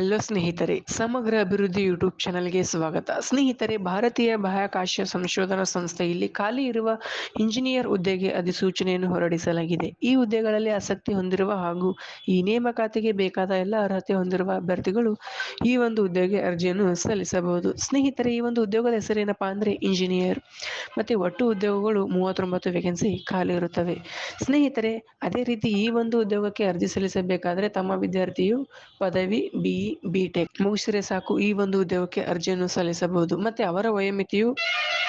Hello ಸ್ನೇಹಿತರೆ, ಸಮಗ್ರ ಅಭಿವೃದ್ಧಿ ಯೂಟ್ಯೂಬ್ ಚಾನಲ್ಗೆ ಸ್ವಾಗತ. ಸ್ನೇಹಿತರೆ, ಭಾರತೀಯ ಬಾಹ್ಯಾಕಾಶ ಸಂಶೋಧನಾ ಸಂಸ್ಥೆಯಲ್ಲಿ ಖಾಲಿ ಇರುವ ಇಂಜಿನಿಯರ್ ಹುದ್ದೆಗೆ ಅಧಿಸೂಚನೆಯನ್ನು ಹೊರಡಿಸಲಾಗಿದೆ. ಈ ಹುದ್ದೆಗಳಲ್ಲಿ ಆಸಕ್ತಿ ಹೊಂದಿರುವ ಹಾಗೂ ಈ ನೇಮಕಾತಿಗೆ ಬೇಕಾದ ಎಲ್ಲ ಅರ್ಹತೆ ಹೊಂದಿರುವ ಅಭ್ಯರ್ಥಿಗಳು ಈ ಒಂದು ಹುದ್ದೆಗೆ ಅರ್ಜಿಯನ್ನು ಸಲ್ಲಿಸಬಹುದು. ಸ್ನೇಹಿತರೆ, ಈ ಒಂದು ಉದ್ಯೋಗದ ಹೆಸರೇನಪ್ಪ ಅಂದ್ರೆ ಇಂಜಿನಿಯರ್. ಮತ್ತೆ ಒಟ್ಟು ಉದ್ಯೋಗಗಳು ಮೂವತ್ತೊಂಬತ್ತು ವೇಕೆನ್ಸಿ ಖಾಲಿ ಇರುತ್ತವೆ. ಸ್ನೇಹಿತರೆ, ಅದೇ ರೀತಿ ಈ ಒಂದು ಉದ್ಯೋಗಕ್ಕೆ ಅರ್ಜಿ ಸಲ್ಲಿಸಬೇಕಾದ್ರೆ ತಮ್ಮ ವಿದ್ಯಾರ್ಥಿಯು ಪದವಿ ಬಿ ಬಿ ಟೆಕ್ ಮುಗಿಸಿದ್ರೆ ಸಾಕು, ಈ ಒಂದು ಉದ್ಯೋಗಕ್ಕೆ ಅರ್ಜಿಯನ್ನು ಸಲ್ಲಿಸಬಹುದು. ಮತ್ತೆ ಅವರ ವಯೋಮಿತಿಯು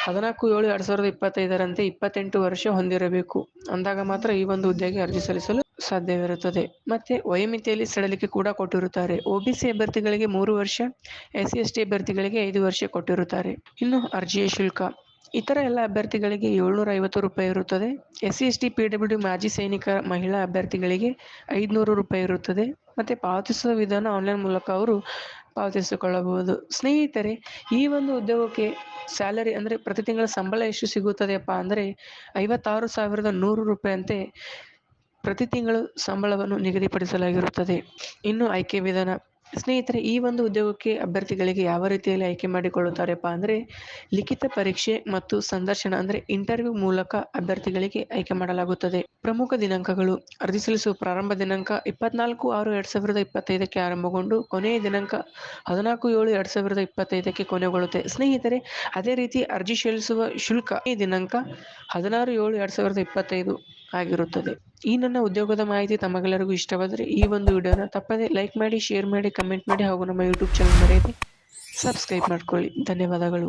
ಹದಿನಾಲ್ಕು, ಏಳು, ಎರಡ್ ಸಾವಿರದ ಇಪ್ಪತ್ತೈದರಂತೆ ಇಪ್ಪತ್ತೆಂಟು ವರ್ಷ ಹೊಂದಿರಬೇಕು. ಅಂದಾಗ ಮಾತ್ರ ಈ ಒಂದು ಹುದ್ದೆಗೆ ಅರ್ಜಿ ಸಲ್ಲಿಸಲು ಸಾಧ್ಯವಿರುತ್ತದೆ. ಮತ್ತೆ ವಯೋಮಿತಿಯಲ್ಲಿ ಸಡಲಿಕೆ ಕೂಡ ಕೊಟ್ಟಿರುತ್ತಾರೆ. ಒಬಿಸಿ ಅಭ್ಯರ್ಥಿಗಳಿಗೆ ಮೂರು ವರ್ಷ, ಎಸ್ ಸಿ, ಎಸ್ ಟಿ ಅಭ್ಯರ್ಥಿಗಳಿಗೆ ಐದು ವರ್ಷ ಕೊಟ್ಟಿರುತ್ತಾರೆ. ಇನ್ನು ಅರ್ಜಿಯ ಶುಲ್ಕ. ಇತರ ಎಲ್ಲ ಅಭ್ಯರ್ಥಿಗಳಿಗೆ ಏಳ್ನೂರ ಐವತ್ತು ರೂಪಾಯಿ ಇರುತ್ತದೆ. S C, S T, P W ಮಾಜಿ ಸೈನಿಕ ಮಹಿಳಾ ಅಭ್ಯರ್ಥಿಗಳಿಗೆ ಐದುನೂರು ರೂಪಾಯಿ ಇರುತ್ತದೆ. ಮತ್ತೆ ಪಾವತಿಸುವ ವಿಧಾನ ಆನ್ಲೈನ್ ಮೂಲಕ ಅವರು ಪಾವತಿಸಿಕೊಳ್ಳಬಹುದು. ಸ್ನೇಹಿತರೆ, ಈ ಒಂದು ಉದ್ಯೋಗಕ್ಕೆ ಸ್ಯಾಲರಿ ಅಂದರೆ ಪ್ರತಿ ತಿಂಗಳ ಸಂಬಳ ಎಷ್ಟು ಸಿಗುತ್ತದೆಯಪ್ಪ ಅಂದರೆ ಐವತ್ತಾರು ಸಾವಿರದ ನೂರು ರೂಪಾಯಿ ಅಂತೆ ಪ್ರತಿ ತಿಂಗಳು ಸಂಬಳವನ್ನು ನಿಗದಿಪಡಿಸಲಾಗಿರುತ್ತದೆ. ಇನ್ನು ಆಯ್ಕೆ ವಿಧಾನ. ಸ್ನೇಹಿತರೆ, ಈ ಒಂದು ಉದ್ಯೋಗಕ್ಕೆ ಅಭ್ಯರ್ಥಿಗಳಿಗೆ ಯಾವ ರೀತಿಯಲ್ಲಿ ಆಯ್ಕೆ ಮಾಡಿಕೊಳ್ಳುತ್ತಾರೆಪ್ಪ ಅಂದರೆ, ಲಿಖಿತ ಪರೀಕ್ಷೆ ಮತ್ತು ಸಂದರ್ಶನ ಅಂದರೆ ಇಂಟರ್ವ್ಯೂ ಮೂಲಕ ಅಭ್ಯರ್ಥಿಗಳಿಗೆ ಆಯ್ಕೆ ಮಾಡಲಾಗುತ್ತದೆ. ಪ್ರಮುಖ ದಿನಾಂಕಗಳು, ಅರ್ಜಿ ಸಲ್ಲಿಸುವ ಪ್ರಾರಂಭ ದಿನಾಂಕ ಇಪ್ಪತ್ನಾಲ್ಕು ಆರು ಎರಡ್ ಸಾವಿರದ ಇಪ್ಪತ್ತೈದಕ್ಕೆ ಆರಂಭಗೊಂಡು, ಕೊನೆಯ ದಿನಾಂಕ ಹದಿನಾಲ್ಕು ಏಳು ಎರಡ್ ಸಾವಿರದ ಇಪ್ಪತ್ತೈದಕ್ಕೆ ಕೊನೆಗೊಳ್ಳುತ್ತೆ. ಸ್ನೇಹಿತರೆ, ಅದೇ ರೀತಿ ಅರ್ಜಿ ಸಲ್ಲಿಸುವ ಶುಲ್ಕ ಈ ದಿನಾಂಕ ಹದಿನಾರು ಏಳು ಎರಡ್ ಸಾವಿರದ ಇಪ್ಪತ್ತೈದು ಆಗಿರುತ್ತದೆ. ಈ ನನ್ನ ಉದ್ಯೋಗದ ಮಾಹಿತಿ ತಮಗೆಲ್ಲರಿಗೂ ಇಷ್ಟವಾದರೆ ಈ ಒಂದು ವಿಡಿಯೋನ ತಪ್ಪದೆ ಲೈಕ್ ಮಾಡಿ, ಶೇರ್ ಮಾಡಿ, ಕಮೆಂಟ್ ಮಾಡಿ ಹಾಗೂ ನಮ್ಮ ಯೂಟ್ಯೂಬ್ ಚಾನಲ್ ಮರೆಯದೆ ಸಬ್ಸ್ಕ್ರೈಬ್ ಮಾಡ್ಕೊಳ್ಳಿ. ಧನ್ಯವಾದಗಳು.